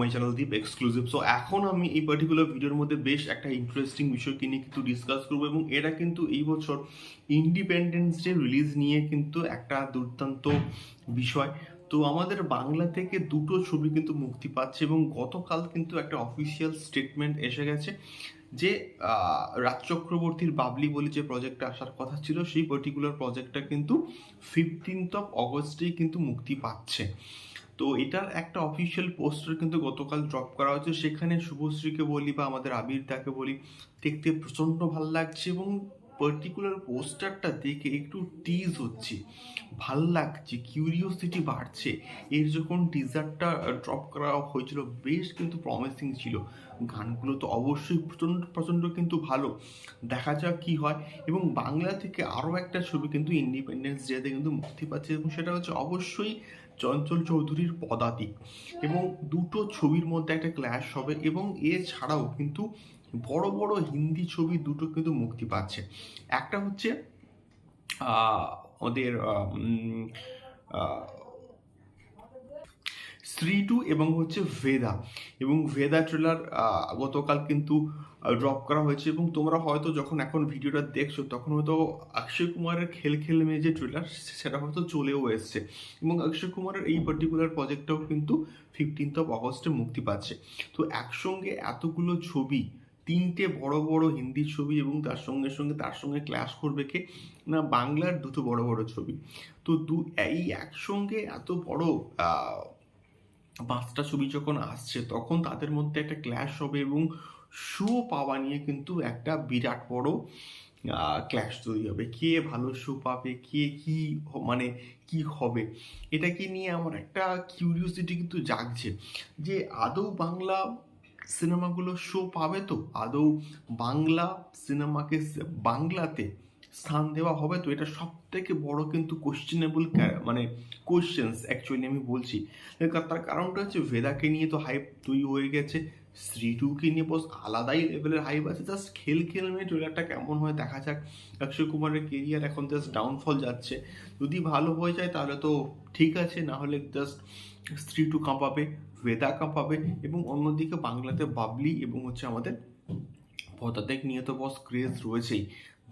My channel Deep exclusive so এখন আমি এই পার্টিকুলার ভিডিওর মধ্যে বেশ একটা ইন্টারেস্টিং বিষয়কে নিয়ে কিন্তু ডিসকাস করব এবং এটা কিন্তু এই বছর ইন্ডিপেন্ডেন্স ডে রিলিজ নিয়ে কিন্তু একটা দুর্দান্ত বিষয়। তো আমাদের বাংলা থেকে দুটো ছবি কিন্তু মুক্তি পাচ্ছে এবং গতকাল কিন্তু একটা অফিসিয়াল স্টেটমেন্ট এসে গেছে যে রাজ চক্রবর্তীর বাবলি বলে যে প্রজেক্টটা আসার কথা ছিল, সেই পার্টিকুলার প্রজেক্টটা কিন্তু ফিফটিন্থ অফ অগস্টেই কিন্তু মুক্তি পাচ্ছে। তো এটার একটা অফিসিয়াল পোস্টার কিন্তু গতকাল ড্রপ করা হয়েছে। সেখানে শুভশ্রীকে বলি বা আমাদের আবির তাকে বলি, দেখতে প্রচণ্ড ভালো লাগছে এবং পার্টিকুলার পোস্টারটা দেখে একটু টিজ হচ্ছে। ভালো লাগছে কিউরিওসিটি বাড়ছে। এর যখন টিজারটা ড্রপ করা হয়েছিল, বেশ কিন্তু প্রমিসিং ছিল। গানগুলো তো অবশ্যই প্রচণ্ড প্রচণ্ড কিন্তু ভালো। দেখা যাক কি হয়। এবং বাংলা থেকে আরও একটা ছবি কিন্তু ইন্ডিপেন্ডেন্স ডেতে কিন্তু মুক্তি পাচ্ছে এবং সেটা হচ্ছে অবশ্যই চঞ্চল চৌধুরীর পদাতিক। এবং দুটো ছবির মধ্যে একটা ক্ল্যাশ হবে এবং এছাড়াও কিন্তু বড় বড় হিন্দি ছবি দুটো কিন্তু মুক্তি পাচ্ছে। একটা হচ্ছে ওদের শ্রী টু এবং হচ্ছে ভেদা। এবং ভেদা ট্রেলার গতকাল কিন্তু ড্রপ করা হয়েছে এবং তোমরা হয়তো যখন এখন ভিডিওটা দেখছ, তখন হয়তো অক্ষয় কুমারের খেল খেল মেয়ে যে ট্রেলার সেটা হয়তো চলেও এসছে। এবং অক্ষয় কুমারের এই পার্টিকুলার প্রজেক্টটাও কিন্তু ফিফটিন্থ অফ অগস্টে মুক্তি পাচ্ছে। তো একসঙ্গে এতগুলো ছবি তিনটে বড় বড় হিন্দি ছবি এবং তার সঙ্গে সঙ্গে তার সঙ্গে ক্লাস করবে কে? না, বাংলার দুটো বড় বড় ছবি। তো দু, এই একসঙ্গে এত বড় পাঁচটা ছবি যখন আসছে, তখন তাদের মধ্যে একটা ক্ল্যাশ হবে এবং শো পাওয়া নিয়ে কিন্তু একটা বিরাট বড় ক্ল্যাশ তৈরি হবে। কে ভালো শো পাবে, কে কি মানে কি হবে? এটাকে নিয়ে আমার একটা কিউরিওসিটি কিন্তু জাগছে যে আদৌ বাংলা সিনেমাগুলো শো পাবে তো? আদৌ বাংলা সিনেমাকে বাংলাতে স্থান দেওয়া হবে তো? এটা সব থেকে বড় কিন্তু কোশ্চেনেবল মানে কোশ্চেন্স অ্যাকচুয়ালি আমি বলছি। তার কারণটা হচ্ছে, ভেদাকে নিয়ে তো হাইপ তৈরি হয়ে গেছে। শ্রী টুকে নিয়ে বস, আলাদাই লেভেলের হাইপ আছে। জাস্ট খেল খেল মেয়ে ট্রেলারটা কেমন হয় দেখা যাক। অক্ষয় কুমারের কেরিয়ার এখন জাস্ট ডাউনফল যাচ্ছে। যদি ভালো হয়ে যায় তাহলে তো ঠিক আছে, না হলে জাস্ট স্ত্রী টু কাঁপাবে ভেদা কাঁপাবে এবং অন্যদিকে বাংলাতে বাবলি এবং হচ্ছে আমাদের পদাতিক নিয়ে তো বস ক্রেজ রয়েছেই।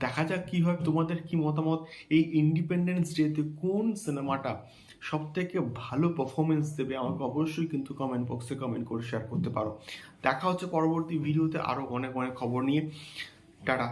দেখা যাক কি হয়, তোমাদের কি মতামত? এই ইন্ডিপেন্ডেন্স ডেতে কোন সিনেমাটা সব থেকে ভালো পারফরমেন্স দেবে, আমাকে অবশ্যই কিন্তু কমেন্ট বক্সে কমেন্ট করে শেয়ার করতে পারো। দেখা হচ্ছে পরবর্তী ভিডিওতে আরও অনেক অনেক খবর নিয়ে। টাটা।